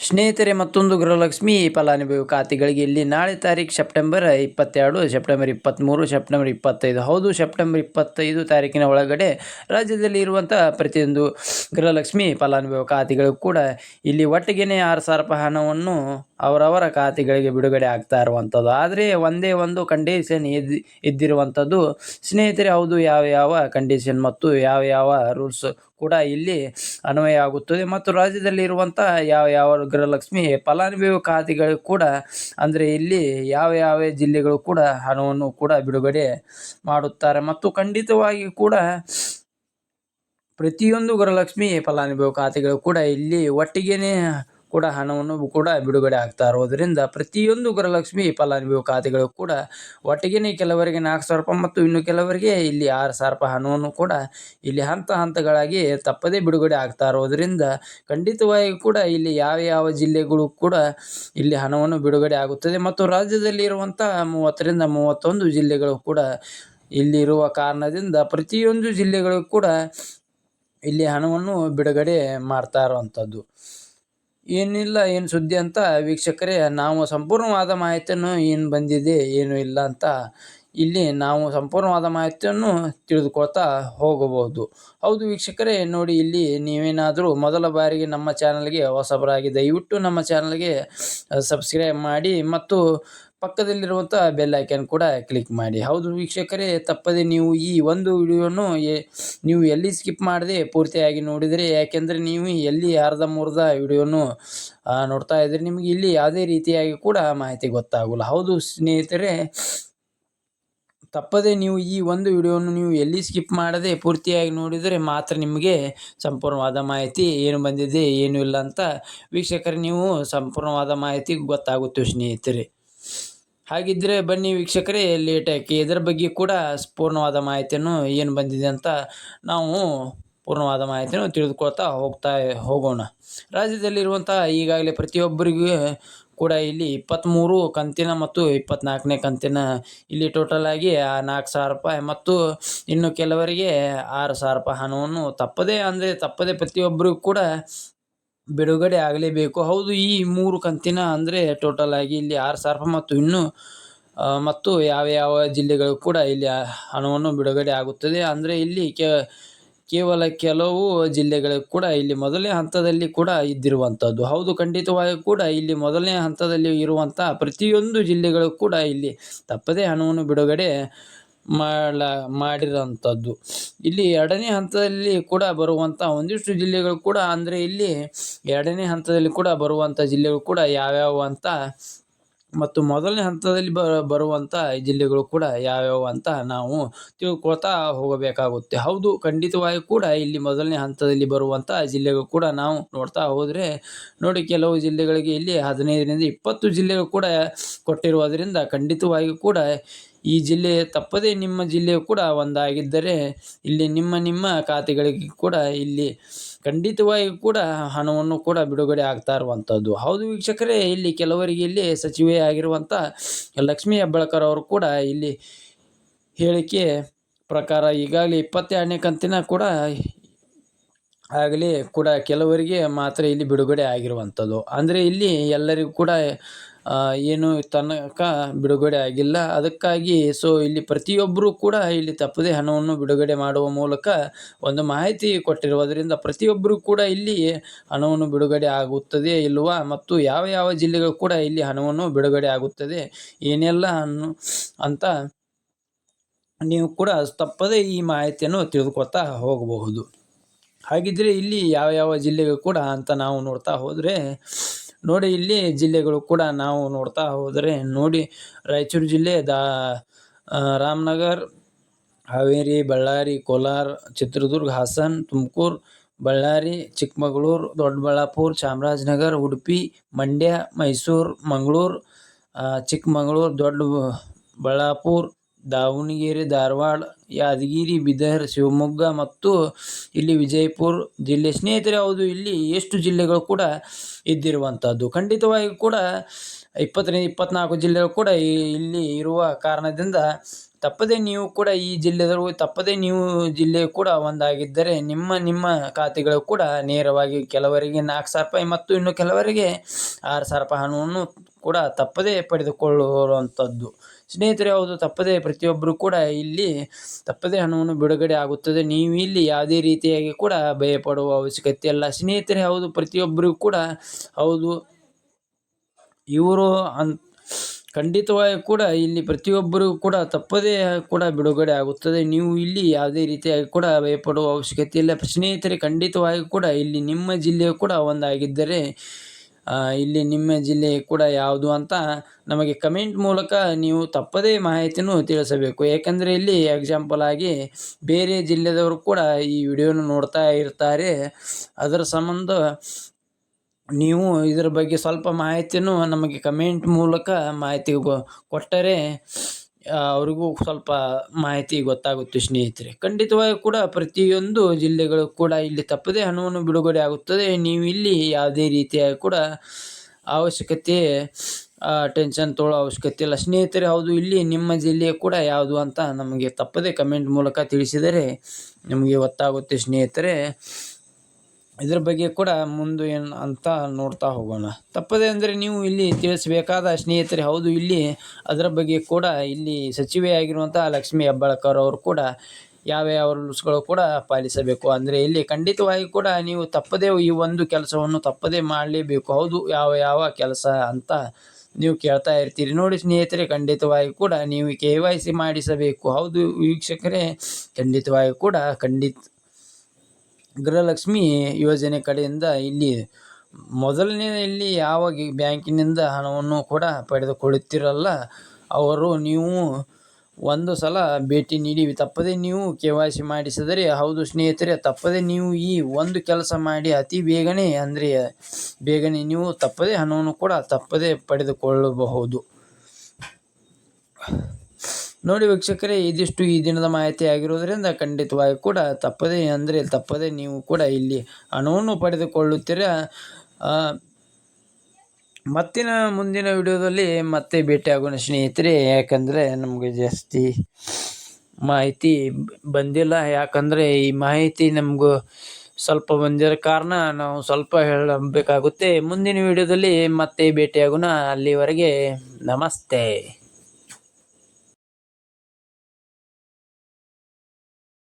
ಸ್ನೇಹಿತರೆ, ಮತ್ತೊಂದು ಗೃಹಲಕ್ಷ್ಮಿ ಫಲಾನುಭವಿ ಖಾತೆಗಳಿಗೆ ಇಲ್ಲಿ ನಾಳೆ ತಾರೀಕು ಸೆಪ್ಟೆಂಬರ್ ಇಪ್ಪತ್ತೆರಡು, ಸೆಪ್ಟೆಂಬರ್ ಇಪ್ಪತ್ತ್ಮೂರು, ಸೆಪ್ಟೆಂಬರ್ ಇಪ್ಪತ್ತೈದು. ಹೌದು, ಸೆಪ್ಟೆಂಬರ್ ಇಪ್ಪತ್ತೈದು ತಾರೀಕಿನ ಒಳಗಡೆ ರಾಜ್ಯದಲ್ಲಿ ಇರುವಂಥ ಪ್ರತಿಯೊಂದು ಗೃಹಲಕ್ಷ್ಮಿ ಫಲಾನುಭವಿ ಖಾತೆಗಳು ಕೂಡ ಇಲ್ಲಿ ಒಟ್ಟಿಗೆ ಆರು ಸಾವಿರ ರೂಪಾಯಿ ಹಣವನ್ನು ಅವರವರ ಖಾತೆಗಳಿಗೆ ಬಿಡುಗಡೆ ಆಗ್ತಾ ಇರುವಂಥದ್ದು ಆದರೆ ಒಂದೇ ಒಂದು ಕಂಡೀಷನ್ ಇದ್ದು ಇದ್ದಿರುವಂಥದ್ದು ಸ್ನೇಹಿತರೆ, ಹೌದು, ಯಾವ ಯಾವ ಕಂಡೀಷನ್ ಮತ್ತು ಯಾವ ಯಾವ ರೂಲ್ಸ್ ಕೂಡ ಇಲ್ಲಿ ಅನ್ವಯ ಆಗುತ್ತದೆ. ಮತ್ತು ರಾಜ್ಯದಲ್ಲಿ ಇರುವಂತಹ ಯಾವ ಯಾವ ಗೃಹಲಕ್ಷ್ಮಿ, ಫಲಾನುಭವಿ ಖಾತೆಗಳು ಕೂಡ ಅಂದ್ರೆ ಇಲ್ಲಿ ಯಾವ ಯಾವ ಜಿಲ್ಲೆಗಳು ಕೂಡ ಹಣವನ್ನು ಕೂಡ ಬಿಡುಗಡೆ ಮಾಡುತ್ತಾರೆ. ಮತ್ತು ಖಂಡಿತವಾಗಿ ಕೂಡ ಪ್ರತಿಯೊಂದು ಗೃಹಲಕ್ಷ್ಮಿ, ಫಲಾನುಭವಿ ಖಾತೆಗಳು ಕೂಡ ಇಲ್ಲಿ ಒಟ್ಟಿಗೆನೇ ಕೂಡ ಹಣವನ್ನು ಕೂಡ ಬಿಡುಗಡೆ ಆಗ್ತಾ ಇರೋದರಿಂದ ಪ್ರತಿಯೊಂದು ಗೃಹಲಕ್ಷ್ಮಿ ಫಲಾನುಭವಿ ಖಾತೆಗಳು ಕೂಡ ಒಟ್ಟಿಗೆನೇ ಕೆಲವರಿಗೆ ನಾಲ್ಕು ಸಾವಿರ ರೂಪಾಯಿ ಮತ್ತು ಇನ್ನು ಕೆಲವರಿಗೆ ಇಲ್ಲಿ ಆರು ಸಾವಿರ ರೂಪಾಯಿ ಹಣವನ್ನು ಕೂಡ ಇಲ್ಲಿ ಹಂತ ಹಂತಗಳಾಗಿ ತಪ್ಪದೇ ಬಿಡುಗಡೆ ಆಗ್ತಾ ಇರೋದರಿಂದ ಖಂಡಿತವಾಗಿ ಕೂಡ ಇಲ್ಲಿ ಯಾವ ಯಾವ ಜಿಲ್ಲೆಗಳು ಕೂಡ ಇಲ್ಲಿ ಹಣವನ್ನು ಬಿಡುಗಡೆ ಆಗುತ್ತದೆ ಮತ್ತು ರಾಜ್ಯದಲ್ಲಿ ಇರುವಂಥ ಮೂವತ್ತರಿಂದ ಮೂವತ್ತೊಂದು ಜಿಲ್ಲೆಗಳು ಕೂಡ ಇಲ್ಲಿರುವ ಕಾರಣದಿಂದ ಪ್ರತಿಯೊಂದು ಜಿಲ್ಲೆಗಳು ಕೂಡ ಇಲ್ಲಿ ಹಣವನ್ನು ಬಿಡುಗಡೆ ಮಾಡ್ತಾ ಇರುವಂಥದ್ದು. ಏನಿಲ್ಲ, ಏನು ಸುದ್ದಿ ಅಂತ ವೀಕ್ಷಕರೇ, ನಾವು ಸಂಪೂರ್ಣವಾದ ಮಾಹಿತಿಯನ್ನು ಏನು ಬಂದಿದೆ, ಏನು ಇಲ್ಲ ಅಂತ ಇಲ್ಲಿ ನಾವು ಸಂಪೂರ್ಣವಾದ ಮಾಹಿತಿಯನ್ನು ತಿಳಿದುಕೊಳ್ತಾ ಹೋಗಬಹುದು. ಹೌದು ವೀಕ್ಷಕರೇ, ನೋಡಿ ಇಲ್ಲಿ ನೀವೇನಾದರೂ ಮೊದಲ ಬಾರಿಗೆ ನಮ್ಮ ಚಾನಲ್ಗೆ ಹೊಸಬರಾಗಿ ದಯವಿಟ್ಟು ನಮ್ಮ ಚಾನಲ್ಗೆ ಸಬ್ಸ್ಕ್ರೈಬ್ ಮಾಡಿ ಮತ್ತು ಪಕ್ಕದಲ್ಲಿರುವಂಥ ಬೆಲ್ ಐಕನ್ ಕೂಡ ಕ್ಲಿಕ್ ಮಾಡಿ. ಹೌದು ವೀಕ್ಷಕರೇ, ತಪ್ಪದೆ ನೀವು ಈ ಒಂದು ವಿಡಿಯೋನು ನೀವು ಎಲ್ಲಿ ಸ್ಕಿಪ್ ಮಾಡದೆ ಪೂರ್ತಿಯಾಗಿ ನೋಡಿದರೆ, ಯಾಕೆಂದರೆ ನೀವು ಎಲ್ಲಿ ಅರ್ಧ ಮುರ್ಧ ವಿಡಿಯೋನು ನೋಡ್ತಾ ಇದ್ರೆ ನಿಮಗೆ ಇಲ್ಲಿ ಯಾವುದೇ ರೀತಿಯಾಗಿ ಕೂಡ ಮಾಹಿತಿ ಗೊತ್ತಾಗಲ್ಲ. ಹೌದು ಸ್ನೇಹಿತರೆ, ತಪ್ಪದೆ ನೀವು ಈ ಒಂದು ವಿಡಿಯೋವನ್ನು ನೀವು ಎಲ್ಲಿ ಸ್ಕಿಪ್ ಮಾಡದೆ ಪೂರ್ತಿಯಾಗಿ ನೋಡಿದರೆ ಮಾತ್ರ ನಿಮಗೆ ಸಂಪೂರ್ಣವಾದ ಮಾಹಿತಿ ಏನು ಬಂದಿದೆ, ಏನು ಇಲ್ಲ ಅಂತ ವೀಕ್ಷಕರು, ನೀವು ಸಂಪೂರ್ಣವಾದ ಮಾಹಿತಿ ಗೊತ್ತಾಗುತ್ತೆ ಸ್ನೇಹಿತರೆ. ಹಾಗಿದ್ದರೆ ಬನ್ನಿ ವೀಕ್ಷಕರೇ ಲೇಟಾಗಿ ಇದರ ಬಗ್ಗೆ ಕೂಡ ಪೂರ್ಣವಾದ ಮಾಹಿತಿಯನ್ನು ಏನು ಬಂದಿದೆ ಅಂತ ನಾವು ಪೂರ್ಣವಾದ ಮಾಹಿತಿಯನ್ನು ತಿಳಿದುಕೊಳ್ತಾ ಹೋಗ್ತಾ ಹೋಗೋಣ. ರಾಜ್ಯದಲ್ಲಿರುವಂಥ ಈಗಾಗಲೇ ಪ್ರತಿಯೊಬ್ಬರಿಗೂ ಕೂಡ ಇಲ್ಲಿ ಇಪ್ಪತ್ತ್ಮೂರು ಕಂತಿನ ಮತ್ತು ಇಪ್ಪತ್ತ್ನಾಲ್ಕನೇ ಕಂತಿನ ಇಲ್ಲಿ ಟೋಟಲ್ ಆಗಿ ಆ ನಾಲ್ಕು ಸಾವಿರ ರೂಪಾಯಿ ಮತ್ತು ಇನ್ನು ಕೆಲವರಿಗೆ ಆರು ಸಾವಿರ ರೂಪಾಯಿ ಹಣವನ್ನು ತಪ್ಪದೇ ಅಂದರೆ ತಪ್ಪದೇ ಪ್ರತಿಯೊಬ್ಬರಿಗೂ ಕೂಡ ಬಿಡುಗಡೆ ಆಗಲೇಬೇಕು. ಹೌದು, ಈ ಮೂರು ಕಂತಿನ ಅಂದರೆ ಟೋಟಲ್ ಆಗಿ ಇಲ್ಲಿ ಆರು ಸಾವಿರ ಮತ್ತು ಇನ್ನು ಮತ್ತು ಯಾವ ಯಾವ ಜಿಲ್ಲೆಗಳು ಕೂಡ ಇಲ್ಲಿ ಹಣವನ್ನು ಬಿಡುಗಡೆ ಆಗುತ್ತದೆ. ಅಂದರೆ ಇಲ್ಲಿ ಕೇವಲ ಕೆಲವು ಜಿಲ್ಲೆಗಳು ಕೂಡ ಇಲ್ಲಿ ಮೊದಲನೇ ಹಂತದಲ್ಲಿ ಕೂಡ ಇದ್ದಿರುವಂಥದ್ದು ಹೌದು, ಖಂಡಿತವಾಗಿ ಕೂಡ ಇಲ್ಲಿ ಮೊದಲನೇ ಹಂತದಲ್ಲಿ ಇರುವಂಥ ಪ್ರತಿಯೊಂದು ಜಿಲ್ಲೆಗಳು ಕೂಡ ಇಲ್ಲಿ ತಪ್ಪದೇ ಹಣವನ್ನು ಬಿಡುಗಡೆ ಮಾಡ ಮಾಡಿರೋಂಥದ್ದು. ಇಲ್ಲಿ ಎರಡನೇ ಹಂತದಲ್ಲಿ ಕೂಡ ಬರುವಂಥ ಒಂದಿಷ್ಟು ಜಿಲ್ಲೆಗಳು ಕೂಡ, ಅಂದರೆ ಇಲ್ಲಿ ಎರಡನೇ ಹಂತದಲ್ಲಿ ಕೂಡ ಬರುವಂಥ ಜಿಲ್ಲೆಗಳು ಕೂಡ ಯಾವ್ಯಾವು ಅಂತ ಮತ್ತು ಮೊದಲನೇ ಹಂತದಲ್ಲಿ ಬ, ಬರುವಂಥ ಜಿಲ್ಲೆಗಳು ಕೂಡ ಯಾವ್ಯಾವು ಅಂತ ನಾವು ತಿಳ್ಕೊಳ್ತಾ ಹೋಗಬೇಕಾಗುತ್ತೆ. ಹೌದು, ಖಂಡಿತವಾಗಿ ಕೂಡ ಇಲ್ಲಿ ಮೊದಲನೇ ಹಂತದಲ್ಲಿ ಬರುವಂಥ ಜಿಲ್ಲೆಗಳು ಕೂಡ ನಾವು ನೋಡ್ತಾ ಹೋದರೆ, ನೋಡಿ ಕೆಲವು ಜಿಲ್ಲೆಗಳಿಗೆ ಇಲ್ಲಿ ಹದಿನೈದರಿಂದ ಇಪ್ಪತ್ತು ಜಿಲ್ಲೆಗಳು ಕೂಡ ಕೊಟ್ಟಿರುವುದರಿಂದ ಖಂಡಿತವಾಗಿ ಕೂಡ ಈ ಜಿಲ್ಲೆ ತಪ್ಪದೇ ನಿಮ್ಮ ಜಿಲ್ಲೆಯು ಕೂಡ ಒಂದಾಗಿದ್ದರೆ ಇಲ್ಲಿ ನಿಮ್ಮ ನಿಮ್ಮ ಖಾತೆಗಳಿಗೆ ಕೂಡ ಇಲ್ಲಿ ಖಂಡಿತವಾಗಿ ಕೂಡ ಹಣವನ್ನು ಕೂಡ ಬಿಡುಗಡೆ ಆಗ್ತಾ ಇರುವಂಥದ್ದು. ಹೌದು ವೀಕ್ಷಕರೇ, ಇಲ್ಲಿ ಕೆಲವರಿಗೆ ಇಲ್ಲಿ ಸಚಿವೆ ಆಗಿರುವಂಥ ಲಕ್ಷ್ಮೀ ಹೆಬ್ಬಾಳ್ಕರ್ ಅವರು ಕೂಡ ಇಲ್ಲಿ ಹೇಳಿಕೆ ಪ್ರಕಾರ ಈಗಾಗಲೇ ಇಪ್ಪತ್ತೆರಡನೇ ಕಂತಿನ ಕೂಡ ಆಗಲಿ ಕೂಡ ಕೆಲವರಿಗೆ ಮಾತ್ರ ಇಲ್ಲಿ ಬಿಡುಗಡೆ ಆಗಿರುವಂಥದ್ದು. ಅಂದರೆ ಇಲ್ಲಿ ಎಲ್ಲರಿಗೂ ಕೂಡ ಏನು ತನಕ ಬಿಡುಗಡೆ ಆಗಿಲ್ಲ. ಅದಕ್ಕಾಗಿ ಸೊ ಇಲ್ಲಿ ಪ್ರತಿಯೊಬ್ಬರೂ ಕೂಡ ಇಲ್ಲಿ ತಪ್ಪದೇ ಹಣವನ್ನು ಬಿಡುಗಡೆ ಮಾಡುವ ಮೂಲಕ ಒಂದು ಮಾಹಿತಿ ಕೊಟ್ಟಿರುವುದರಿಂದ ಪ್ರತಿಯೊಬ್ಬರೂ ಕೂಡ ಇಲ್ಲಿ ಹಣವನ್ನು ಬಿಡುಗಡೆ ಆಗುತ್ತದೆ ಇಲ್ವಾ? ಮತ್ತು ಯಾವ ಯಾವ ಜಿಲ್ಲೆಗಳು ಕೂಡ ಇಲ್ಲಿ ಹಣವನ್ನು ಬಿಡುಗಡೆ ಆಗುತ್ತದೆ? ಏನೆಲ್ಲ ಅನ್ನು ಅಂತ ನೀವು ಕೂಡ ತಪ್ಪದೇ ಈ ಮಾಹಿತಿಯನ್ನು ತಿಳಿದುಕೊಳ್ತಾ ಹೋಗಬಹುದು. ಹಾಗಿದ್ರೆ ಇಲ್ಲಿ ಯಾವ ಯಾವ ಜಿಲ್ಲೆಗಳು ಕೂಡ ಅಂತ ನಾವು ನೋಡ್ತಾ ಹೋದರೆ ನೋಡಿ ಇಲ್ಲಿ ಜಿಲ್ಲೆಗಳು ಕೂಡ ನಾವು ನೋಡ್ತಾ ಹೋದರೆ ನೋಡಿ ರಾಯಚೂರು ಜಿಲ್ಲೆ, ದಾ ರಾಮನಗರ್, ಹಾವೇರಿ, ಬಳ್ಳಾರಿ, ಕೋಲಾರ, ಚಿತ್ರದುರ್ಗ, ಹಾಸನ, ತುಮಕೂರು, ಬಳ್ಳಾರಿ, ಚಿಕ್ಕಮಗಳೂರು, ದೊಡ್ಡಬಳ್ಳಾಪುರ, ಚಾಮರಾಜನಗರ, ಉಡುಪಿ, ಮಂಡ್ಯ, ಮೈಸೂರು, ಮಂಗಳೂರು ಚಿಕ್ಕಮಗಳೂರು, ದೊಡ್ಡ ಬಳ್ಳಾಪುರ ದಾವಣಗೆರೆ, ಧಾರವಾಡ, ಯಾದಗಿರಿ, ಬೀದರ್, ಶಿವಮೊಗ್ಗ ಮತ್ತು ಇಲ್ಲಿ ವಿಜಯಪುರ ಜಿಲ್ಲೆ. ಸ್ನೇಹಿತರೆ, ಹೌದು, ಇಲ್ಲಿ ಎಷ್ಟು ಜಿಲ್ಲೆಗಳು ಕೂಡ ಇದ್ದಿರುವಂಥದ್ದು. ಖಂಡಿತವಾಗಿ ಕೂಡ ಇಪ್ಪತ್ತರಿಂದ ಇಪ್ಪತ್ನಾಲ್ಕು ಜಿಲ್ಲೆಗಳು ಕೂಡ ಇಲ್ಲಿ ಇರುವ ಕಾರಣದಿಂದ ತಪ್ಪದೇ ನೀವು ಕೂಡ ಈ ಜಿಲ್ಲೆದವರು, ತಪ್ಪದೇ ನೀವು ಜಿಲ್ಲೆ ಕೂಡ ಒಂದಾಗಿದ್ದರೆ ನಿಮ್ಮ ನಿಮ್ಮ ಖಾತೆಗಳು ಕೂಡ ನೇರವಾಗಿ ಕೆಲವರಿಗೆ ನಾಲ್ಕು ಸಾವಿರ ರೂಪಾಯಿ ಮತ್ತು ಇನ್ನು ಕೆಲವರಿಗೆ ಆರು ಸಾವಿರ ರೂಪಾಯಿ ಹಣವನ್ನು ಕೂಡ ತಪ್ಪದೇ ಪಡೆದುಕೊಳ್ಳುವಂಥದ್ದು. ಸ್ನೇಹಿತರೆ, ಹೌದು, ತಪ್ಪದೇ ಪ್ರತಿಯೊಬ್ಬರು ಕೂಡ ಇಲ್ಲಿ ತಪ್ಪದೇ ಹಣವನ್ನು ಬಿಡುಗಡೆ ಆಗುತ್ತದೆ. ನೀವು ಇಲ್ಲಿ ಯಾವುದೇ ರೀತಿಯಾಗಿ ಕೂಡ ಭಯಪಡುವ ಅವಶ್ಯಕತೆ ಇಲ್ಲ. ಸ್ನೇಹಿತರೆ, ಹೌದು ಪ್ರತಿಯೊಬ್ಬರಿಗೂ ಕೂಡ, ಹೌದು, ಇವರು ಅನ್, ಖಂಡಿತವಾಗಿ ಕೂಡ ಇಲ್ಲಿ ಪ್ರತಿಯೊಬ್ಬರಿಗೂ ಕೂಡ ತಪ್ಪದೇ ಕೂಡ ಬಿಡುಗಡೆ ಆಗುತ್ತದೆ. ನೀವು ಇಲ್ಲಿ ಯಾವುದೇ ರೀತಿಯಾಗಿ ಕೂಡ ಭಯಪಡುವ ಅವಶ್ಯಕತೆ ಇಲ್ಲ. ಸ್ನೇಹಿತರೆ, ಖಂಡಿತವಾಗಿ ಕೂಡ ಇಲ್ಲಿ ನಿಮ್ಮ ಜಿಲ್ಲೆಯು ಕೂಡ ಒಂದಾಗಿದ್ದರೆ ಇಲ್ಲಿ ನಿಮ್ಮ ಜಿಲ್ಲೆ ಕೂಡ ಯಾವುದು ಅಂತ ನಮಗೆ ಕಮೆಂಟ್ ಮೂಲಕ ನೀವು ತಪ್ಪದೇ ಮಾಹಿತಿಯನ್ನು ತಿಳಿಸಬೇಕು. ಏಕೆಂದರೆ ಇಲ್ಲಿ ಎಕ್ಸಾಂಪಲ್ ಆಗಿ ಬೇರೆ ಜಿಲ್ಲೆದವರು ಕೂಡ ಈ ವಿಡಿಯೋನ ನೋಡ್ತಾ ಇರ್ತಾರೆ. ಅದರ ಸಂಬಂಧ ನೀವು ಇದರ ಬಗ್ಗೆ ಸ್ವಲ್ಪ ಮಾಹಿತಿಯನ್ನು ನಮಗೆ ಕಮೆಂಟ್ ಮೂಲಕ ಮಾಹಿತಿ ಕೊಟ್ಟರೆ ಅವರಿಗೂ ಸ್ವಲ್ಪ ಮಾಹಿತಿ ಗೊತ್ತಾಗುತ್ತೆ ಸ್ನೇಹಿತರೆ. ಖಂಡಿತವಾಗಿ ಕೂಡ ಪ್ರತಿಯೊಂದು ಜಿಲ್ಲೆಗಳು ಕೂಡ ಇಲ್ಲಿ ತಪ್ಪದೇ ಹಣವನ್ನು ಬಿಡುಗಡೆ ಆಗುತ್ತದೆ. ನೀವು ಇಲ್ಲಿ ಯಾವುದೇ ರೀತಿಯಾಗಿ ಕೂಡ ಅವಶ್ಯಕತೆ ಟೆನ್ಷನ್ ತೊಗೊಳ್ಳೋ ಅವಶ್ಯಕತೆ ಇಲ್ಲ. ಸ್ನೇಹಿತರೆ, ಹೌದು, ಇಲ್ಲಿ ನಿಮ್ಮ ಜಿಲ್ಲೆ ಕೂಡ ಯಾವುದು ಅಂತ ನಮಗೆ ತಪ್ಪದೇ ಕಮೆಂಟ್ ಮೂಲಕ ತಿಳಿಸಿದರೆ ನಮಗೆ ಗೊತ್ತಾಗುತ್ತೆ ಸ್ನೇಹಿತರೆ. ಇದ್ರ ಬಗ್ಗೆ ಕೂಡ ಮುಂದೆ ಏನು ಅಂತ ನೋಡ್ತಾ ಹೋಗೋಣ. ತಪ್ಪದೆ ಅಂದರೆ ನೀವು ಇಲ್ಲಿ ತಿಳಿಸಬೇಕಾದ ಸ್ನೇಹಿತರೆ, ಹೌದು, ಇಲ್ಲಿ ಅದರ ಬಗ್ಗೆ ಕೂಡ ಇಲ್ಲಿ ಸಚಿವೆಯಾಗಿರುವಂಥ ಲಕ್ಷ್ಮೀ ಹೆಬ್ಬಾಳ್ಕರ್ ಅವರು ಕೂಡ ಯಾವ ಯಾವ ರೂಲ್ಸ್ಗಳು ಕೂಡ ಪಾಲಿಸಬೇಕು. ಅಂದರೆ ಇಲ್ಲಿ ಖಂಡಿತವಾಗಿ ಕೂಡ ನೀವು ತಪ್ಪದೇ ಈ ಒಂದು ಕೆಲಸವನ್ನು ತಪ್ಪದೇ ಮಾಡಲೇಬೇಕು. ಹೌದು, ಯಾವ ಯಾವ ಕೆಲಸ ಅಂತ ನೀವು ಕೇಳ್ತಾ ಇರ್ತೀರಿ. ನೋಡಿ ಸ್ನೇಹಿತರೆ, ಖಂಡಿತವಾಗಿ ಕೂಡ ನೀವು ಕೆ ವೈ ಸಿ ಮಾಡಿಸಬೇಕು. ಹೌದು, ವೀಕ್ಷಕರೇ, ಖಂಡಿತವಾಗಿ ಕೂಡ ಖಂಡಿತ ಗೃಹಲಕ್ಷ್ಮಿ ಯೋಜನೆ ಕಡೆಯಿಂದ ಇಲ್ಲಿ ಮೊದಲನೆಯಲ್ಲಿ ಯಾವ ಗಿ- ಬ್ಯಾಂಕಿನಿಂದ ಹಣವನ್ನು ಕೂಡ ಪಡೆದುಕೊಳ್ಳುತ್ತಿರಲ್ಲ, ಅವರು ನೀವು ಒಂದು ಸಲ ಭೇಟಿ ನೀಡಿ, ತಪ್ಪದೇ ನೀವು ಕೆ ವೈ ಸಿ ಮಾಡಿಸಿದರೆ, ಹೌದು ಸ್ನೇಹಿತರೆ, ತಪ್ಪದೇ ನೀವು ಈ ಒಂದು ಕೆಲಸ ಮಾಡಿ ಅತಿ ಬೇಗನೆ, ಅಂದರೆ ಬೇಗನೆ ನೀವು ತಪ್ಪದೇ ಹಣವನ್ನು ಕೂಡ ತಪ್ಪದೇ ಪಡೆದುಕೊಳ್ಳಬಹುದು. ನೋಡಿ ವೀಕ್ಷಕರೇ, ಇದಿಷ್ಟು ಈ ದಿನದ ಮಾಹಿತಿ ಆಗಿರುವುದರಿಂದ ಖಂಡಿತವಾಗಿ ಕೂಡ ತಪ್ಪದೇ, ಅಂದರೆ ತಪ್ಪದೇ ನೀವು ಕೂಡ ಇಲ್ಲಿ ಹಣವನ್ನು ಪಡೆದುಕೊಳ್ಳುತ್ತೀರಾ? ಮತ್ತಿನ ಮುಂದಿನ ವಿಡಿಯೋದಲ್ಲಿ ಮತ್ತೆ ಭೇಟಿಯಾಗೋಣ ಸ್ನೇಹಿತರೆ. ಯಾಕಂದರೆ ನಮಗೆ ಜಾಸ್ತಿ ಮಾಹಿತಿ ಬಂದಿಲ್ಲ. ಯಾಕಂದರೆ ಈ ಮಾಹಿತಿ ನಮಗೂ ಸ್ವಲ್ಪ ಬಂದಿರೋ ಕಾರಣ ನಾವು ಸ್ವಲ್ಪ ಹೇಳಬೇಕಾಗುತ್ತೆ. ಮುಂದಿನ ವಿಡಿಯೋದಲ್ಲಿ ಮತ್ತೆ ಭೇಟಿಯಾಗೋಣ. ಅಲ್ಲಿವರೆಗೆ ನಮಸ್ತೆ.